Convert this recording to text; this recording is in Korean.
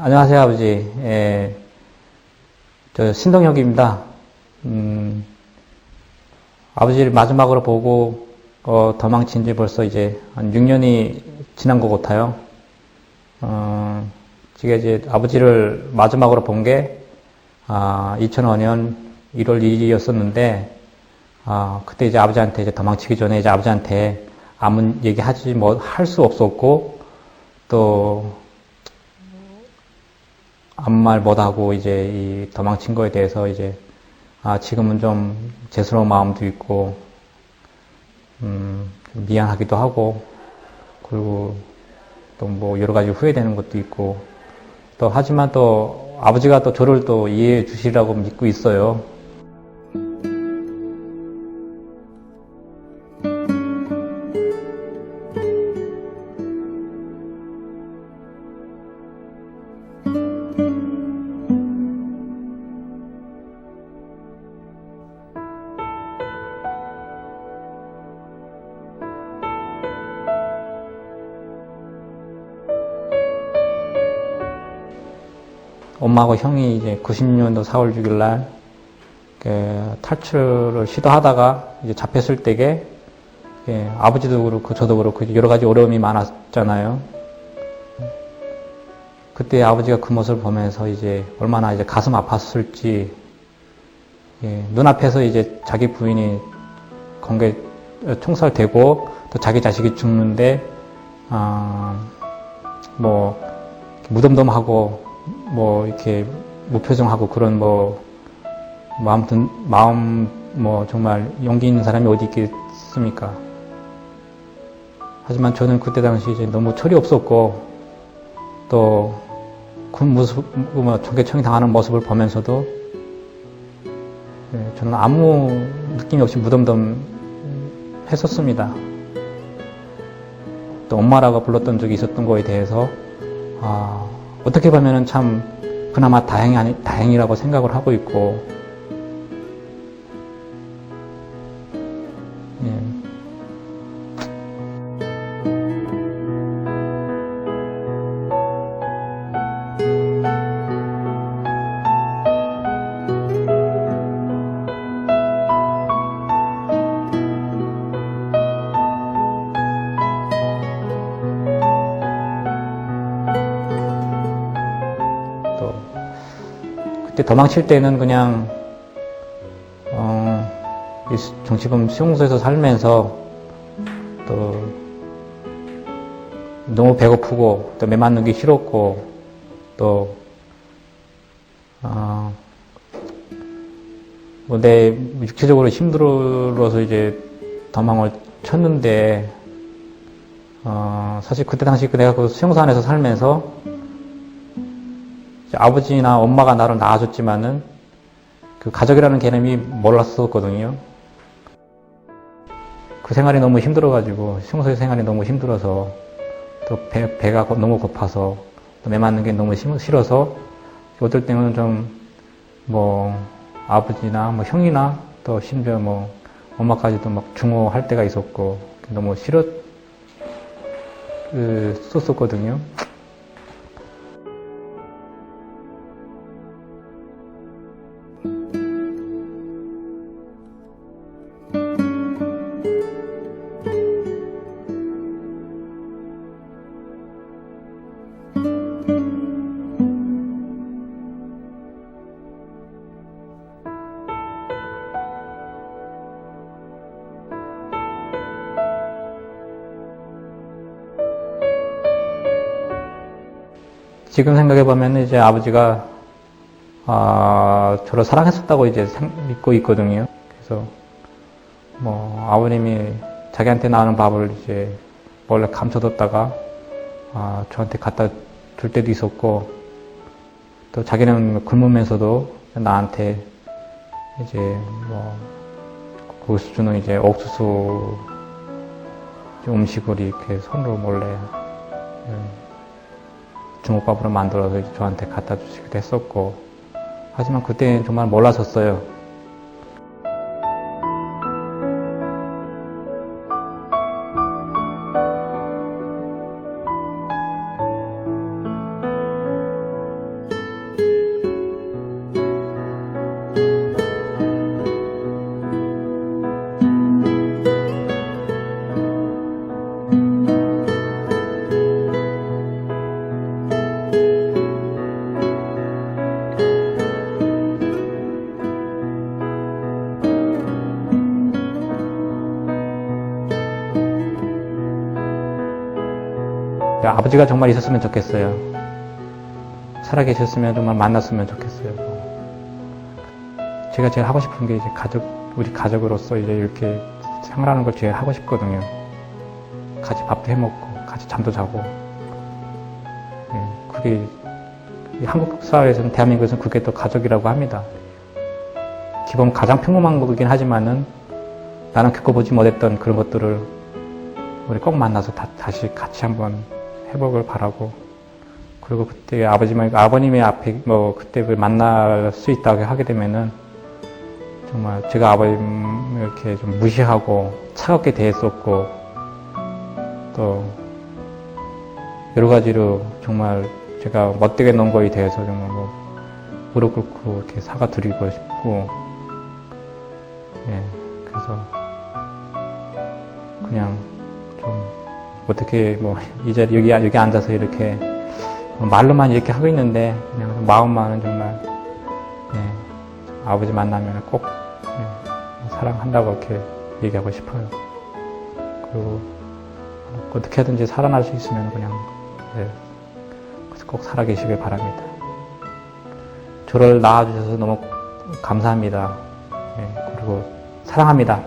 안녕하세요, 아버지. 예, 저 신동혁입니다. 음, 아버지를 마지막으로 보고 어, 도망친 지 벌써 이제 한 6년이 지난 것 같아요. 어, 제가 이제 아버지를 마지막으로 본 게 아, 2005년 1월 2일이었었는데 아, 그때 이제 아버지한테 이제 도망치기 전에 이제 아버지한테 아무 얘기하지 뭐 할 수 없었고 또 아무 말 못하고 이제 이 도망친 거에 대해서 이제 아 지금은 좀 죄스러운 마음도 있고 음, 좀 미안하기도 하고 그리고 또 뭐 여러 가지 후회되는 것도 있고 또 하지만 또 아버지가 또 저를 또 이해해 주시라고 믿고 있어요. 엄마하고 형이 이제 90년도 4월 6일 날, 그 탈출을 시도하다가 이제 잡혔을 때게, 예, 아버지도 그렇고 저도 그렇고 여러 가지 어려움이 많았잖아요. 그때 아버지가 그 모습을 보면서 이제 얼마나 이제 가슴 아팠을지, 예, 눈앞에서 이제 자기 부인이 공개 총살되고 또 자기 자식이 죽는데, 아, 뭐, 무덤덤하고 뭐 이렇게 무표정하고 그런 뭐, 뭐 아무튼 마음 뭐 정말 용기 있는 사람이 어디 있겠습니까? 하지만 저는 그때 당시 이제 너무 철이 없었고 또그 모습, 뭐 청계청이 당하는 모습을 보면서도 예, 저는 아무 느낌이 없이 무덤덤 했었습니다. 또 엄마라고 불렀던 적이 있었던 거에 대해서 아, 어떻게 보면은 참 그나마 다행이 아니, 다행이라고 생각을 하고 있고 그때 도망칠 때는 그냥 어, 정치범 수용소에서 살면서 또 너무 배고프고 또 매 맞는 게 싫었고 또 어, 뭐내 육체적으로 힘들어서 이제 도망을 쳤는데 어, 사실 그때 당시 그 내가 그 수용소 안에서 살면서 아버지나 엄마가 나를 낳아줬지만은 그 가족이라는 개념이 몰랐었거든요. 그 생활이 너무 힘들어가지고 수용소의 생활이 너무 힘들어서 또 배, 고- 너무 고파서 또 매 맞는 게 너무 심- 싫어서 어떨 때는 좀 뭐 아버지나 뭐 형이나 또 심지어 뭐 엄마까지도 막 중호할 때가 있었고 너무 싫었 그, 썼었거든요. 지금 생각해 보면 이제 아버지가 아, 저를 사랑했었다고 이제 생- 믿고 있거든요. 그래서 뭐 아버님이 자기한테 나오는 밥을 이제 원래 감춰뒀다가 아, 저한테 갖다 줄 때도 있었고 또 자기는 굶으면서도 나한테 이제 뭐 거기서 주는 이제 옥수수 음식을 이렇게 손으로 몰래 음, 주먹밥으로 만들어서 저한테 갖다 주시기도 했었고 하지만 그때 정말 몰랐었어요. 아버지가 정말 있었으면 좋겠어요. 살아계셨으면 정말 만났으면 좋겠어요. 제가 제일 하고 싶은 게 이제 가족, 우리 가족으로서 이제 이렇게 생활하는 걸 제일 하고 싶거든요. 같이 밥도 해 먹고, 같이 잠도 자고. 예, 그게, 이 한국 사회에서는, 대한민국에서는 그게 또 가족이라고 합니다. 기본 가장 평범한 거긴 하지만은 나는 겪어보지 못했던 그런 것들을 우리 꼭 만나서 다, 시 같이 한번 해보길 바라고 그리고 그때 아버지만 아버님의 앞에 뭐 그때 그 만날 수 있다고 하게 되면은 정말 제가 아버님 이렇게 좀 무시하고 차갑게 대했었고 또 여러 가지로 정말 제가 멋되게 논 거에 대해서 정말 뭐 무릎 꿇고 이렇게 사과드리고 싶고 예 그래서 그냥 좀 어떻게 뭐 이 자리 여기 여기 앉아서 이렇게 말로만 이렇게 하고 있는데 그냥 마음만은 정말 예, 아버지 만나면 꼭 예, 사랑한다고 이렇게 얘기하고 싶어요. 그리고 어떻게든지 살아날 수 있으면 그냥 예, 그래서 꼭 살아계시길 바랍니다. 저를 낳아주셔서 너무 감사합니다. 예, 그리고 사랑합니다.